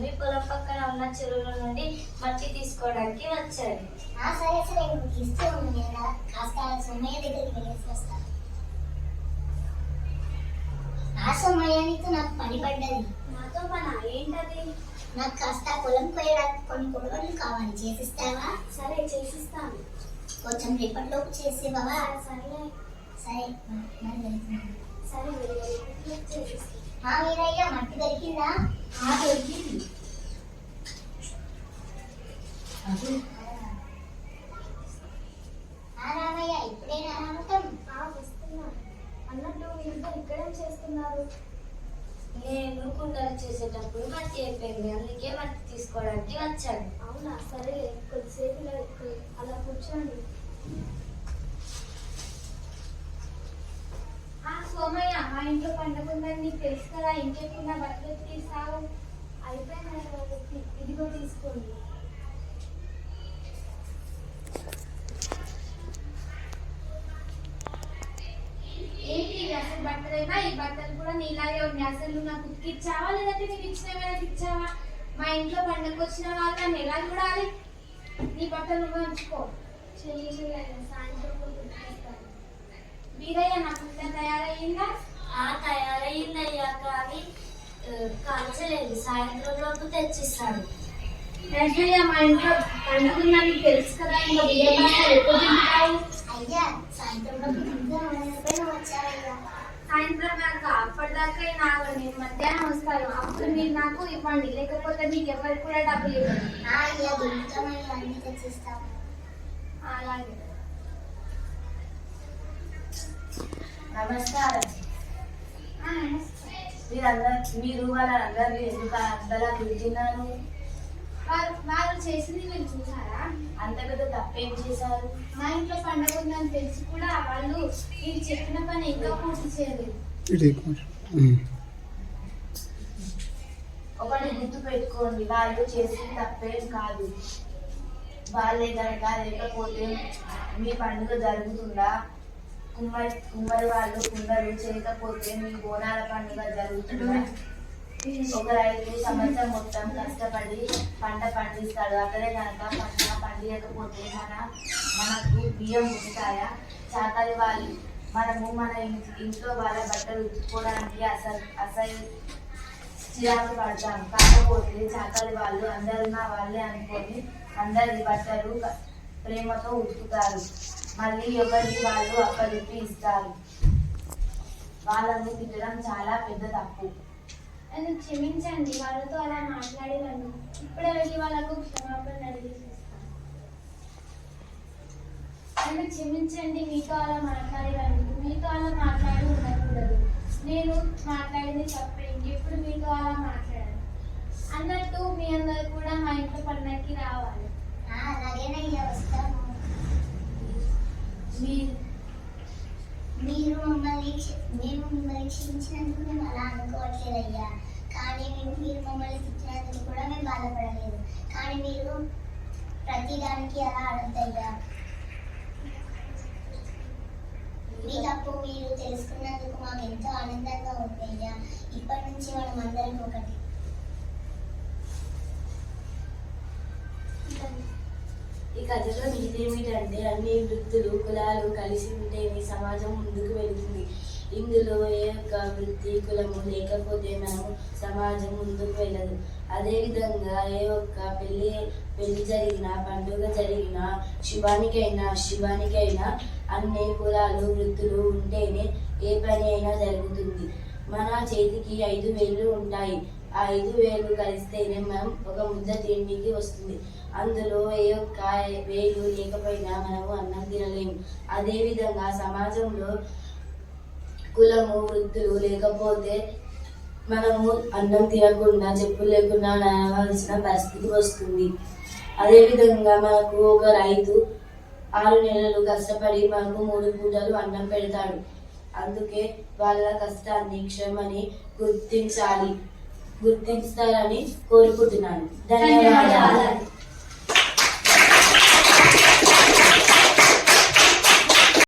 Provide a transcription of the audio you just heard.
మీ పొలం పక్కన ఉన్న చెరువుల నుండి మట్టి తీసుకోవడానికి వచ్చాను ఆ సరే సరే ఇస్తూ ఉంది కాస్త సోమయ్య దగ్గరికి వెళ్ళేసి వస్తా. ఆ నాకు పని పడ్డది. నాతో మన ఏంటది? నాకు కాస్త పొలం కోయడానికి కొన్ని కొడవలు కావాలి. చేసిస్తావా? సరే చేసిస్తాను. కొంచెం రేపటిలోపు చేసేవా? సరే సరే. సరే వీరయ్య మట్టి దొరికిందా? వస్తున్నాను అన్నట్టు చేస్తున్నారు నేను కుండలు చేసేటప్పుడు మట్టి అయిపోయింది అందుకే మట్టి తీసుకోవడానికి వచ్చాను అవునా సరే కొద్దిసేపు అలా కూర్చోండి ఆ సోమయ్య మా ఇంట్లో పండుగ ఉందని నీకు తెలుసు కదా ఇంకెప్పుడు బట్టలు తీసావు అయిపోయింది ఇదిగో తీసుకోండి. ఏంటి ఇవి అసలు బట్టలేనా ఈ బట్టలు కూడా నీలాగే ఉన్నాయి. అసలు నాకు ఉతికిచ్చావా లేదంటే నీకు ఇచ్చినవైనా ఇచ్చావా? మా ఇంట్లో పండుగ వచ్చిన వాళ్ళు నన్ను ఎలా చూడాలి? నీ బట్టలు నువ్వు ఉంచుకో. చెయ్యి సాయంత్రం గుర్తిస్తాను వీరయ్య నాకు ఇంకా తయారయ్యిందా ఆ తయారయ్యిందయ్యా కానీ కాల్చలేదు. సాయంత్రం లోపు తెచ్చిస్తాడు. మా ఇంట్లో నీకు తెలుసు కదా ఇంకా బియ్యం ఎప్పుడు తింటావు? అయ్యా సాయంత్రం సాయంత్రం నాకు అప్పటిదాకా నాకు నేను మధ్యాహ్నం వస్తాను. అప్పుడు మీరు నాకు ఇవ్వండి. లేకపోతే మీకు ఎవరికి కూడా డబ్బులు ఇవ్వండి అలాగే. నమస్కారం. మీరందరూ మీరు వాళ్ళందరూ ఎందుకు అంతలా పిలిచినారు వారు వారు చేసింది మీరు చూసారా? అంత పెద్ద తప్పేం చేశారు? మా ఇంట్లో పండగ ఉందని తెలిసి కూడా వాళ్ళు మీరు చెప్పిన పని ఇంకా పూర్తి చేయలేదు. ఒకటి గుర్తు పెట్టుకోండి వాళ్ళు చేసిన తప్పేం కాదు. వాళ్ళే కనుక లేకపోతే మీ పండుగ జరుగుతుందా? కుమ్మరి కుమ్మరి వాళ్ళు కుండలు చేయకపోతే మీ బోనాల పండుగ జరుగుతుంది? ఒక రైతు సంవత్సరం మొత్తం కష్టపడి పంట పండిస్తాడు అక్కడే కనుక పంట పండియకపోతే మన మనకు బియ్యం ఉంటాయా చాకలి వాళ్ళు మనము మన ఇంట్లో వాళ్ళ బట్టలు ఉతుక్కోవడానికి అసలు అసలు చిరాకు పడతాం. కాకపోతే చాకలి వాళ్ళు అందరు నా వాళ్ళే అనుకొని అందరి బట్టలు ప్రేమతో ఉతుకుతారు. మళ్ళీ ఎవరికి వాళ్ళు అప్పచెప్పి ఇస్తారు. వాళ్ళని తిట్టడం చాలా పెద్ద తప్పు. నన్ను క్షమించండి వాళ్ళతో అలా మాట్లాడేవాళ్ళు ఇప్పుడే వెళ్ళి వాళ్ళకు క్షమాపణ అడిగేసి నన్ను క్షమించండి మీతో అలా మాట్లాడేవాళ్ళు మీతో అలా మాట్లాడి ఉండకూడదు. నేను మాట్లాడింది చెప్పండి ఎప్పుడు మీతో అలా మాట్లాడాను. అన్నట్టు మీ అందరు కూడా మా ఇంట్లో పండగకి రావాలి ఆ అలాగేనయ్యా వస్తాము మీరు మీరు మమ్మల్ని క్ష- మేము మిమ్మల్ని క్షమించినందుకు మేము అలా అనుకోవట్లేదు అయ్యా కానీ మేము మీరు మమ్మల్ని తిట్టినందుకు కూడా మేము బాధపడలేదు కానీ మీరు ప్రతి దానికి అలా అనొద్దయ్యా మీ తప్పు మీరు తెలుసుకున్నందుకు మాకు ఎంతో ఆనందంగా ఉంది అయ్యా ఇప్పటి నుంచి మనం అందరం ఒకటి ఈ కథలో ఏమిటంటే అన్ని వృత్తులు కులాలు కలిసి ఉంటేనే సమాజం ముందుకు వెళుతుంది. ఇందులో ఏ ఒక్క వృత్తి కులము లేకపోతే మనము సమాజం ముందుకు వెళ్ళదు. అదేవిధంగా ఏ ఒక్క పెళ్ళి పెళ్ళి జరిగినా పండుగ జరిగినా శుభానికైనా శివానికైనా అన్ని కులాలు వృత్తులు ఉంటేనే ఏ పని అయినా జరుగుతుంది. మన చేతికి ఐదు వేలు ఉంటాయి. ఆ ఐదు వేలు కలిస్తేనే మనం ఒక ముద్ద తిండికి వస్తుంది. అందులో ఏ ఒక్క వేలు లేకపోయినా మనము అన్నం తినలేము. అదేవిధంగా సమాజంలో కులము వృత్తులు లేకపోతే మనము అన్నం తినకుండా చెప్పులు లేకుండా నడవలసిన పరిస్థితి వస్తుంది. అదేవిధంగా మనకు ఒక రైతు ఆరు నెలలు కష్టపడి మనకు మూడు పూటలు అన్నం పెడతాడు. అందుకే వాళ్ళ కష్టాన్ని క్షమని గుర్తించాలి. గుర్తిస్తారని కోరుకుంటున్నాను. ధన్యవాదాలు.